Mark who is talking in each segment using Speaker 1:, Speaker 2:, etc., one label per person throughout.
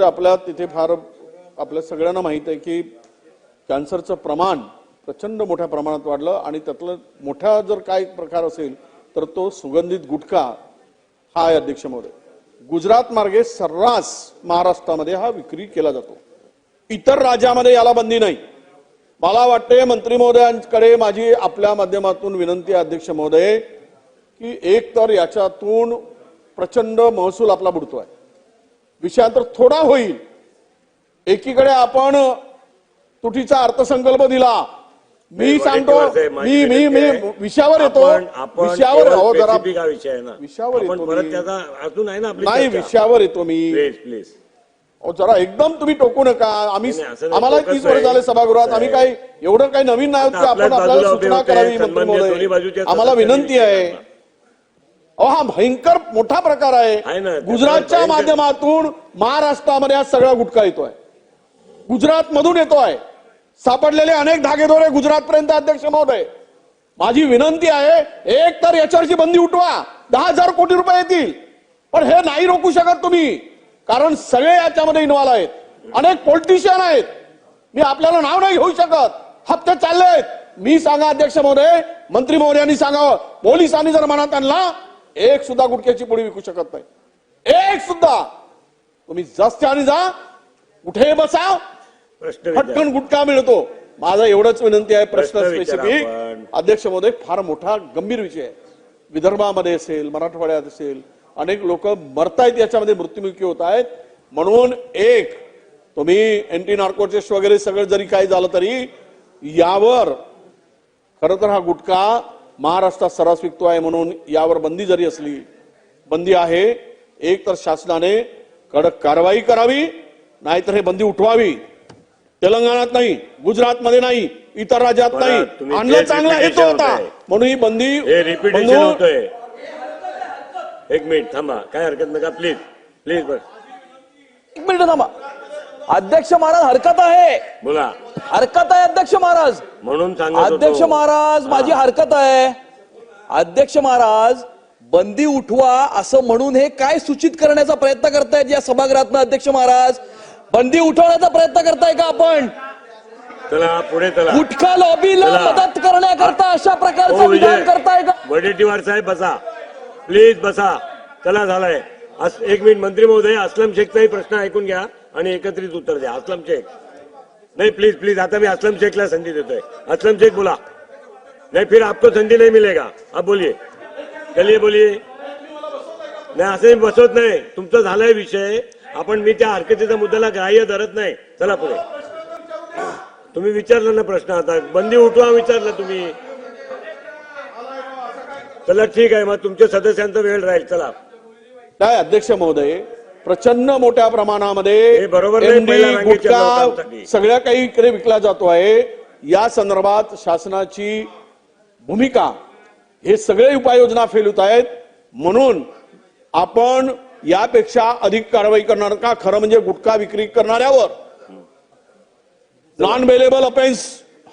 Speaker 1: आपल्या तिथे फार आपल्या सगळ्यांना माहीत आहे की कॅन्सरचं प्रमाण प्रचंड मोठ्या प्रमाणात वाढलं आणि त्यातलं मोठा जर काय प्रकार असेल तर तो सुगंधित गुटखा हा आहे अध्यक्ष महोदय. गुजरात मार्गे सर्रास महाराष्ट्रामध्ये हा विक्री केला जातो. इतर राज्यामध्ये याला बंदी नाही. मला वाटते मंत्री महोदयांकडे माझी आपल्या माध्यमातून विनंती आहे अध्यक्ष महोदय की एक तर याच्यातून प्रचंड महसूल आपला बुडतोय. विषयांतर थोडा होईल. एकीकडे आपण तुटीचा अर्थसंकल्प दिला. मी सांगतो मी मी मी. विषयावर येतो. विषयावर विषयावर येतो
Speaker 2: अजून आहे ना
Speaker 1: नाही. विषयावर येतो मी.
Speaker 2: प्लीज
Speaker 1: जरा एकदम तुम्ही टोकू नका. आम्ही आम्हाला तीस वर्ष. झाले सभागृहात. आम्ही काही एवढं काही नवीन नाही आपण आपल्याला सूचना करावी आम्हाला विनंती आहे. अहो हा भयंकर मोठा प्रकार
Speaker 2: आहे.
Speaker 1: गुजरातच्या माध्यमातून महाराष्ट्रामध्ये हा सगळा गुटखा येतोय. गुजरात मधून येतोय. सापडलेले अनेक धागेदोरे गुजरात पर्यंत अध्यक्ष महोदय. माझी विनंती आहे एक तर याच्यावरची बंदी उठवा. दहा हजार कोटी रुपये येतील. पण हे नाही रोखू शकत तुम्ही. कारण सगळे याच्यामध्ये इन्व्हॉल्व आहेत. अनेक पॉलिटिशियन आहेत. मी आपल्याला नाव नाही घेऊ शकत. हप्ते चालले आहेत मी सांगा अध्यक्ष महोदय. मंत्री महोदयांनी सांगावं. पोलिसांनी जर मनात आणला एक सुद्धा गुटख्याची पुढे विकू शकत नाही. एक सुद्धा. तुम्ही जस्ते आणि जा. कुठे बसा. फटकन गुटखा मिळतो. माझा एवढंच विनंती आहे प्रश्न स्पेसिफिक. अध्यक्ष महोदय फार मोठा गंभीर विषय आहे. विदर्भामध्ये असेल मराठवाड्यात असेल अनेक लोक मरतायत याच्यामध्ये मृत्युमुखी होत आहेत. म्हणून एक तुम्ही एंटी नार्कोटिक्स वगैरे सगळं जरी काही झालं तरी यावर खरं तर हा गुटखा महाराष्ट्रात सर्रास विकतो आहे म्हणून यावर बंदी जरी असली बंदी आहे एक तर शासनाने कडक कारवाई करावी नाहीतर हे बंदी उठवावी. तेलंगणात नाही गुजरातमध्ये नाही इतर राज्यात नाही. आणलं चांगला हेतू होता. म्हणून ही बंदी
Speaker 2: एक मिनिट थांबा. काय हरकत नका प्लीज प्लीज बस.
Speaker 3: एक मिनिट थांबा. अध्यक्ष महाराज हरकत आहे.
Speaker 2: बोला.
Speaker 3: हरकत आहे अध्यक्ष महाराज.
Speaker 2: म्हणून सांगत होतो.
Speaker 3: अध्यक्ष महाराज माझी. हरकत आहे. अध्यक्ष महाराज बंदी उठवा असं म्हणून हे काय सूचित करण्याचा प्रयत्न करतायत या सभागृहातनं अध्यक्ष महाराज? बंदी उठवण्याचा प्रयत्न करताय का आपण?
Speaker 2: चला पुढे चला.
Speaker 3: गुटखा लॉबीला
Speaker 2: चला.
Speaker 3: मदत करण्याकरता अशा प्रकारचं
Speaker 2: हो,
Speaker 3: विधान
Speaker 2: विजय.
Speaker 3: करताय का?
Speaker 2: वडेट्टीवार साहेब बसा. प्लीज बसा. चला झालाय. अस- एक मिनिट मंत्री महोदय असलम शेखचाही प्रश्न ऐकून घ्या आणि एकत्रित उत्तर द्या. असलम शेख. नहीं प्लीज प्लीज आता मी असलम शेखला संधी देतोय. असलम शेख बोला. नहीं फिर आपको संधी नहीं मिलेगा. अब बोलिए. चलिए बोलिए. नाही असं मी बसवत नाही. तुमचं झालाय विषय. आपण मी त्या हरकतीचा मुद्द्याला ग्राह्य धरत नाही. चला पुढे. तुम्ही विचारलं ना प्रश्न आता. बंदी उठवा विचारलं तुम्ही. चला ठीक आहे. मग तुमच्या सदस्यांचा वेळ राहील. चला.
Speaker 1: काय अध्यक्ष महोदय? प्रचंड मोठ्या प्रमाणामध्ये गुटखा. सगळ्या काही इकडे विकला जातो आहे. या संदर्भात शासनाची भूमिका हे सगळे उपाययोजना फेल होत आहेत. म्हणून आपण यापेक्षा अधिक कारवाई करणार का? खरं म्हणजे गुटखा विक्री करणाऱ्यावर. नॉन बेलेबल अफेन्स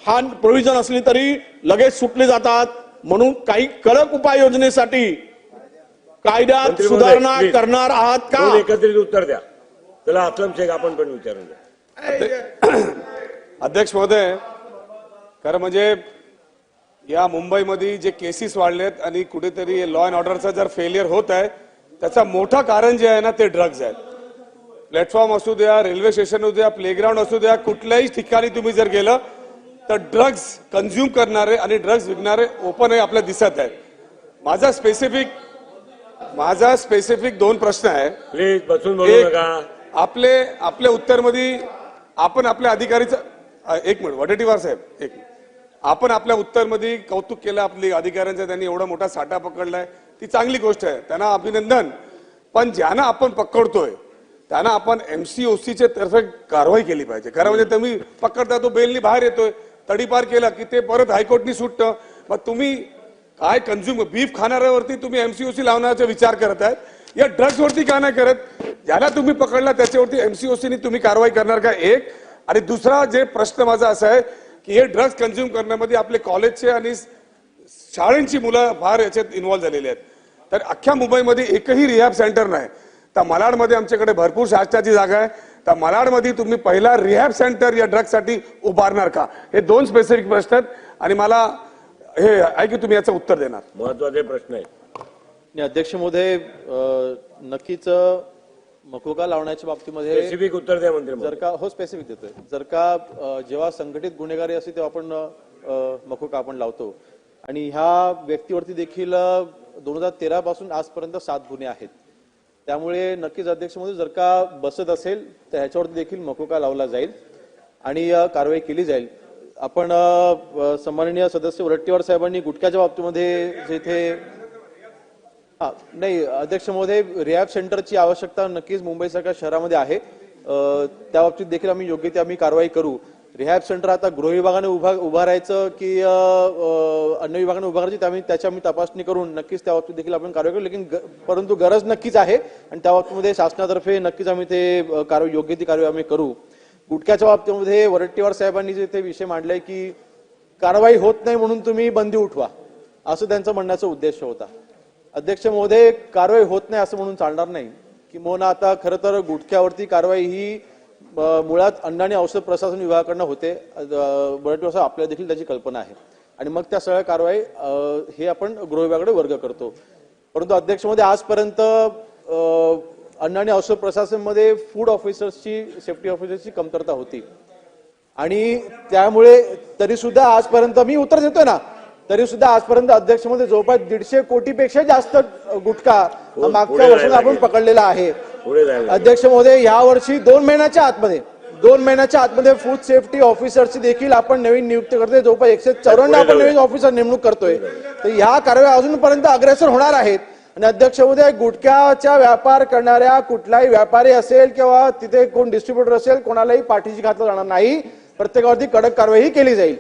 Speaker 1: हा प्रोव्हिजन असली तरी लगेच सुटले जातात. म्हणून काही कडक उपाययोजनेसाठी कायद्यात सुधारणा. करणार आहात का?
Speaker 2: एकत्रित उत्तर द्या. चला असलम शेख आपण पण विचारून द्या
Speaker 4: अध्यक्ष महोदय खरं म्हणजे या मुंबईमध्ये जे केसेस वाढलेत आणि कुठेतरी लॉ अँड ऑर्डरचं जर फेलियर होत आहे त्याचं मोठं कारण जे आहे ना ते ड्रग्ज आहेत. प्लॅटफॉर्म असू द्या रेल्वे स्टेशन असू द्या प्लेग्राऊंड असू द्या कुठल्याही ठिकाणी तुम्ही जर गेलं तर ड्रग्ज कन्झ्युम करणारे आणि ड्रग्ज विकणारे ओपन आहे आपल्याला दिसत आहेत. माझा स्पेसिफिक माझा स्पेसिफिक दोन प्रश्न आहे.
Speaker 2: प्लीज बसून बोलू
Speaker 4: एक
Speaker 2: नका.
Speaker 4: आपले आपल्या उत्तरमध्ये आपण आपल्या अधिकारीचं अ, एक मिनिट वडेट्टीवार साहेब एक मिनिट. आपण आपल्या उत्तरमध्ये कौतुक केलं आपली अधिकाऱ्यांचं त्यांनी एवढा मोठा साठा पकडलाय. ती चांगली गोष्ट आहे. त्यांना अभिनंदन. पण ज्यांना आपण पकडतोय त्यांना आपण एमसीओसीच्या तर्फे कारवाई केली पाहिजे. खरं म्हणजे तुम्ही पकडता तो बेलनी बाहेर येतोय. तडीपार केला की ते परत हायकोर्टनी सुटतं. मग तुम्ही काय कन्झ्युम बीफ खाणाऱ्यावरती तुम्ही एमसीओसी लावण्याचा विचार करत आहेत. या ड्रग्सवरती का नाही करत? ज्याला तुम्ही पकडला त्याच्यावरती एमसीओसीनी तुम्ही कारवाई करणार का? एक. आणि दुसरा जे प्रश्न माझा असा आहे की हे ड्रग्स कन्झ्युम करण्यामध्ये आपले कॉलेजचे आणि शाळेंची मुलं फार याच्यात इन्व्हॉल्व्ह झालेली आहेत. तर अख्ख्या मुंबईमध्ये एकही रिहॅब सेंटर नाही. तर मलाडमध्ये आमच्याकडे भरपूर शासनाची जागा आहे. तर मलाडमध्ये तुम्ही पहिला रिहॅब सेंटर या ड्रग्ससाठी उभारणार का? हे दोन स्पेसिफिक प्रश्न आहेत. आणि मला हे आहे की तुम्ही याचं उत्तर देणार.
Speaker 2: महत्त्वाचे प्रश्न आहेत.
Speaker 5: आणि अध्यक्ष महोदय अ, नक्कीच अ, मकोका लावण्याच्या बाबतीमध्ये
Speaker 2: स्पेसिफिक उत्तर द्या मंत्री
Speaker 5: जर का हो स्पेसिफिक देतोय. जर का अ, जेव्हा संघटित गुन्हेगारी असते तेव्हा आपण अ, मकोका आपण लावतो. आणि ह्या व्यक्तीवरती देखील दोन हजार तेरा पासून आजपर्यंत सात गुन्हे आहेत. त्यामुळे नक्कीच अध्यक्ष महोदय जर का बसत असेल तर ह्याच्यावरती देखील मकोका लावला जाईल आणि अ, कारवाई केली जाईल. आपण सन्माननीय सदस्य वरट्टीवार साहेबांनी गुटख्याच्या बाबतीमध्ये जेथे हा नाही अध्यक्ष महोदय रिहॅब सेंटरची आवश्यकता नक्कीच मुंबईसारख्या शहरामध्ये आहे. त्या बाबतीत देखील आम्ही योग्य ते आम्ही कारवाई करू. रिहॅब सेंटर आता गृह विभागाने उभा उभारायचं की अन्न अन्य विभागाने उभारायची त्यामुळे त्याची आम्ही तपासणी करून नक्कीच त्या बाबतीत देखील आपण कारवाई करू. लेकिन परंतु गरज नक्कीच आहे आणि त्या बाबतीमध्ये शासनातर्फे नक्कीच आम्ही ते कारवाई योग्य ती कारवाई आम्ही करू. गुटख्याच्या बाबतीमध्ये वरट्टीवार साहेबांनी जे ते विषय मांडलाय की कारवाई होत नाही म्हणून तुम्ही बंदी उठवा असं त्यांचं म्हणण्याचा उद्देश होता. अध्यक्ष महोदय कारवाई होत नाही असं म्हणून चालणार नाही. की मोना आता खरं तर गुटख्यावरती कारवाई ही मुळात अन्न आणि औषध प्रशासन विभागाकडनं होते. अ, बरेच वर्ष आपल्याला देखील त्याची कल्पना आहे. आणि मग त्या सगळ्या कारवाई हे आपण गृह विभागाकडे वर्ग करतो. परंतु अध्यक्ष महोदय आजपर्यंत अन्न आणि औषध प्रशासनमध्ये फूड ऑफिसर्सची सेफ्टी ऑफिसर्सची कमतरता होती. आणि त्यामुळे तरी सुद्धा आजपर्यंत मी उत्तर देतोय ना तरी सुद्धा आजपर्यंत अध्यक्षमध्ये जवळपास दीडशे कोटीपेक्षा जास्त गुटखा हा मागच्या वर्षात आपण पकडलेला आहे. अध्यक्ष महोदय या वर्षी दोन महिन्याच्या आतमध्ये दोन महिन्याच्या आतमध्ये फूड सेफ्टी ऑफिसरची देखील आपण नवीन नियुक्ती करतोय. जवळपास एकशे चौऱ्याण्णव आपण नवीन ऑफिसर नेमणूक करतोय. तर ह्या कारवाई अजूनपर्यंत अग्रेसर होणार आहेत. आणि अध्यक्ष उद्या गुटख्याचा व्यापार करणाऱ्या कुठलाही व्यापारी असेल किंवा तिथे कोण डिस्ट्रीब्युटर असेल कोणालाही पाठीशी घातलं जाणार नाही. प्रत्येकावरती कडक कारवाई केली जाईल.